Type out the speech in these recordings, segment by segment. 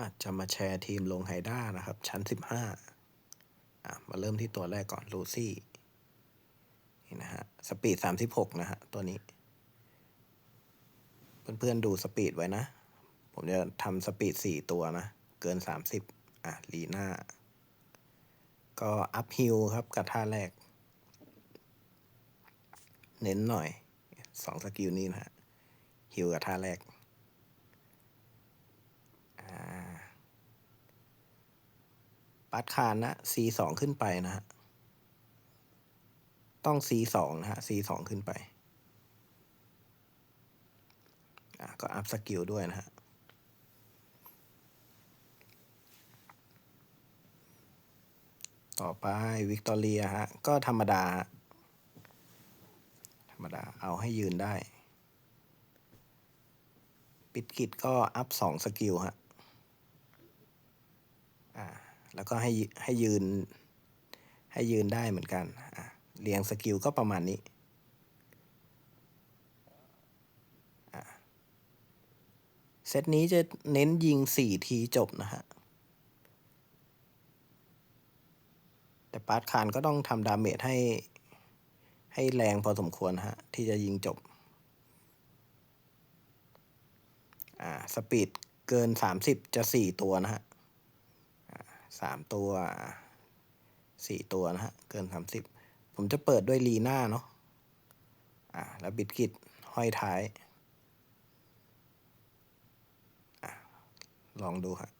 อาจจะมาแชร์ทีมลงไฮด้านะครับ ชั้นสิบห้าอะมาเริ่มที่ตัวแรกก่อนลูซี่นี่นะฮะสปีดสามสิบหกนะฮะ ตัวนี้ เพื่อนๆดูสปีดไว้นะ ผมจะทำสปีดสี่ตัวนะ เกินสามสิบอะ ลีน่า ก็อัพฮิลครับกับท่าแรก เน้นหน่อยสองสกิลนี้นะฮะฮิลกับท่าแรก ปัดคานนะ C สองขึ้นไปนะฮะ ต้อง C สองนะฮะ C สองขึ้นไป อะ ก็อัพสกิลด้วยนะฮะ ต่อไปวิกตอเรียฮะ ก็ธรรมดาฮะธรรมดา เอาให้ยืนได้ ปิดกิจก็อัพสองสกิลฮะ อ่า แล้วก็ให้ให้ยืน ให้ยืนได้เหมือนกันอะเรียงสกิลก็ประมาณนี้เซตนี้จะเน้นยิงสี่ทีจบนะฮะ แต่ปาร์ตคานก็ต้องทำดาเมจให้ ให้แรงพอสมควรฮะ ที่จะยิงจบ อ่า สปีดเกินสามสิบจะสี่ตัวนะฮะ สามตัวสี่ตัวนะฮะ เกินสามสิบผมจะเปิดด้วยลีน่าเนาะอ่าแล้วบิดกิดห้อยท้ายอ่าลองดูฮะ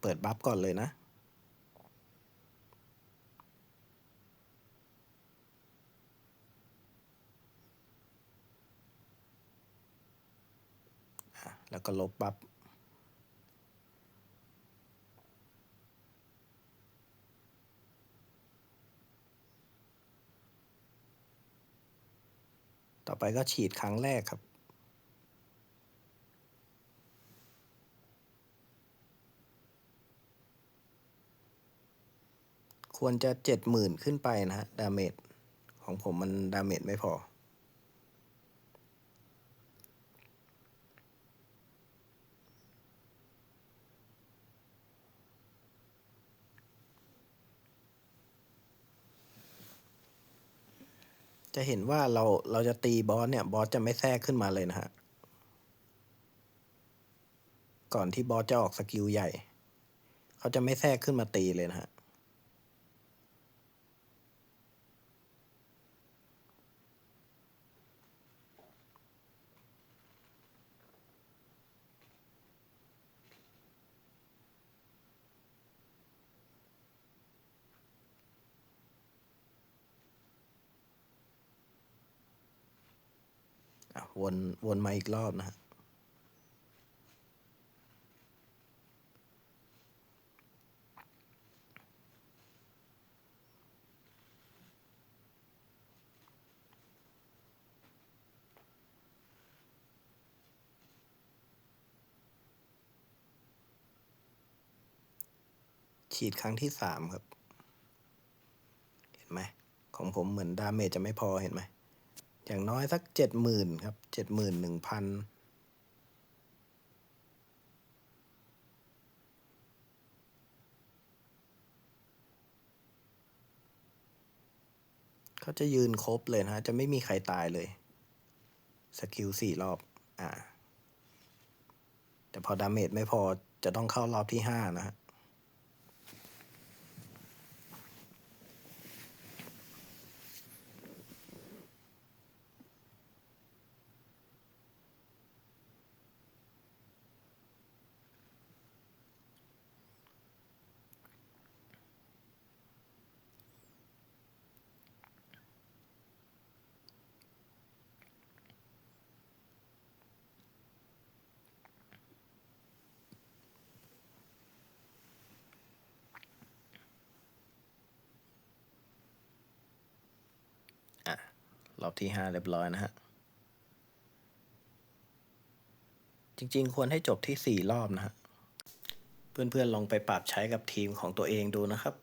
เปิดบัฟก่อนเลยนะ แล้วก็ลบบัฟต่อไปก็ฉีดครั้งแรกครับ ควรจะเจ็ดหมื่นขึ้นไปนะฮะ ดาเมจของผมมันดาเมจไม่พอ จะเห็นว่าเราเราจะตีบอสเนี่ยบอสจะไม่แทรกขึ้นมาเลยนะฮะ ก่อนที่บอสจะออกสกิลใหญ่ เขาจะไม่แทรกขึ้นมาตีเลยนะฮะ วนวนมาอีกรอบนะฮะฉีดครั้งที่สามครับ เห็นไหม ของผมเหมือนดาเมจจะไม่พอเห็นไหม อย่างน้อยสักเจ็ดหมื่นครับเจ็ดหมื่นหนึ่งพันเขาจะยืนครบเลยนะฮะจะไม่มีใครตายเลย สกิลสี่รอบ อ่า แต่พอดาเมจไม่พอจะต้องเข้ารอบที่ห้านะฮะ รอบที่ห้าเรียบร้อยนะฮะ จริงๆ ควรให้จบที่สี่รอบนะฮะ เพื่อนๆ ลองไปปรับใช้กับทีมของตัวเองดูนะครับ